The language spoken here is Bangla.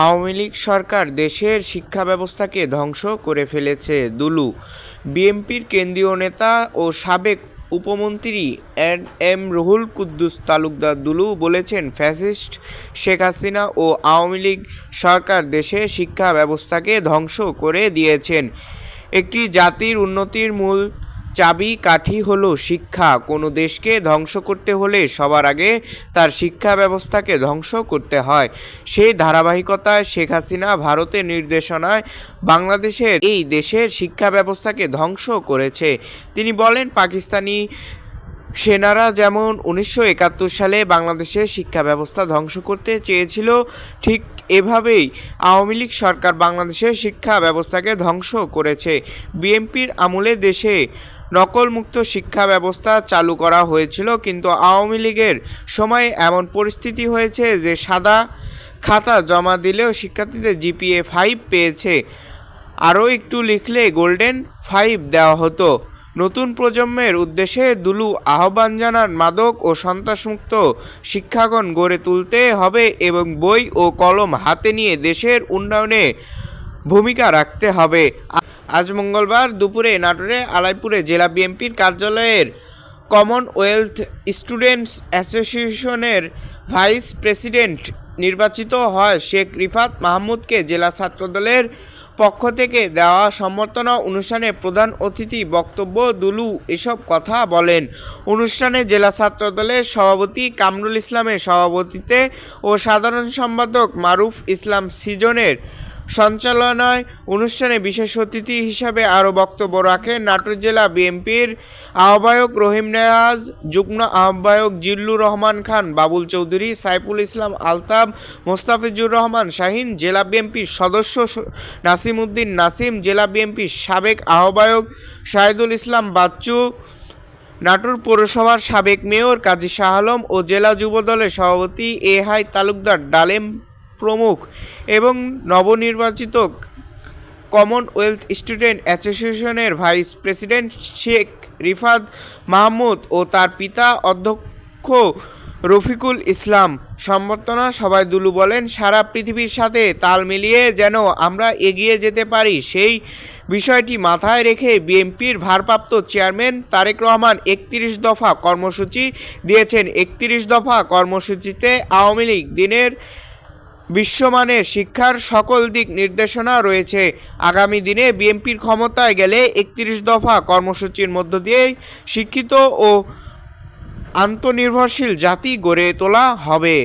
আওয়ামী লীগ সরকার দেশের শিক্ষা ব্যবস্থাকে ধ্বংস করে ফেলেছে দুলু। বিএনপির কেন্দ্রীয় নেতা ও সাবেক উপমন্ত্রী এম রুহুল কুদ্দুস তালুকদার দুলু বলেছেন, ফ্যাসিস্ট শেখ হাসিনা ও আওয়ামী লীগ সরকার দেশের শিক্ষা ব্যবস্থাকে ধ্বংস করে দিয়েছেন। একটি জাতির উন্নতির মূল চাবি কাঠি হলো শিক্ষা। কোনো দেশকে ধ্বংস করতে হলে সবার আগে তার শিক্ষা ব্যবস্থাকে ধ্বংস করতে হয়। সেই ধারাবাহিকতায় শেখ হাসিনা ভারতের নির্দেশনায় বাংলাদেশের এই দেশের শিক্ষা ব্যবস্থাকে ধ্বংস করেছে। তিনি বলেন, পাকিস্তানি সেনারা যেমন উনিশশো একাত্তর সালে বাংলাদেশের শিক্ষা ব্যবস্থা ধ্বংস করতে চেয়েছিল, ঠিক এভাবেই আওয়ামী লীগ সরকার বাংলাদেশের শিক্ষা ব্যবস্থাকে ধ্বংস করেছে। বিএনপির আমলে দেশে নকলমুক্ত শিক্ষা ব্যবস্থা চালু করা হয়েছিল, কিন্তু আওয়ামী লীগের সময় এমন পরিস্থিতি হয়েছে যে সাদা খাতা জমা দিলেও শিক্ষার্থীদের জিপিএ ফাইভ পেয়েছে। আরও একটু লিখলে গোল্ডেন ফাইভ দেওয়া হতো। নতুন প্রজন্মের উদ্দেশ্যে দুলু আহ্বান জানান মাদক ও সন্ত্রাসমুক্ত শিক্ষাগণ গড়ে তুলতে হবে এবং বই ও কলম হাতে নিয়ে দেশের উন্নয়নে ভূমিকা রাখতে হবে। আজ মঙ্গলবার দুপুরে নাটোরে আলাইপুরে জেলা বিএনপির কার্যালয়ের কমনওয়েলথ স্টুডেন্টস অ্যাসোসিয়েশনের ভাইস প্রেসিডেন্ট নির্বাচিত হয় শেখ রিফাত মাহমুদকে জেলা ছাত্রদলের পক্ষ থেকে দেওয়া সম্বর্ধনা অনুষ্ঠানে প্রধান অতিথি বক্তব্য, দুলু এসব কথা বলেন। অনুষ্ঠানে জেলা ছাত্রদলের সভাপতি কামরুল ইসলামের সভাপতিত্বে ও সাধারণ সম্পাদক মারুফ ইসলাম সিজনের সঞ্চালনায় অনুষ্ঠানে বিশেষ অতিথি হিসাবে আরও বক্তব্য রাখেন নাটোর জেলা বিএনপির আহ্বায়ক রহিম নেয়াজ যুগ্ম আহ্বায়ক জিল্লুর রহমান খান, বাবুল চৌধুরী, সাইফুল ইসলাম আলতাব মোস্তাফিজুর রহমান শাহিন, জেলা বিএনপির সদস্য নাসিম উদ্দিন নাসিম, জেলা বিএনপির সাবেক আহ্বায়ক শাহিদুল ইসলাম বাচ্চু, নাটোর পৌরসভার সাবেক মেয়র কাজী শাহ আলম ও জেলা যুবদলের সভাপতি এ হাই তালুকদার ডালেম প্রমুখ এবং নবনির্বাচিত কমনওয়েলথ স্টুডেন্ট অ্যাসোসিয়েশনের ভাইস প্রেসিডেন্ট শেখ রিফাত মাহমুদ ও তার পিতা অধ্যক্ষ রফিকুল ইসলাম সম্বর্ধনা সবাই দুলু বলেন, সারা পৃথিবীর সাথে তাল মিলিয়ে যেন আমরা এগিয়ে যেতে পারি, সেই বিষয়টি মাথায় রেখে বিএনপির ভারপ্রাপ্ত চেয়ারম্যান তারেক রহমান একত্রিশ দফা কর্মসূচি দিয়েছেন। একত্রিশ দফা কর্মসূচিতে আওয়ামী লীগ দিনের বিশ্বমানের শিক্ষার সকল দিক নির্দেশনা রয়েছে। আগামী দিনে বিএনপির ক্ষমতায় গেলে একত্রিশ দফা কর্মসূচির মধ্য দিয়েই শিক্ষিত ও আন্তনির্ভরশীল জাতি গড়ে তোলা হবে।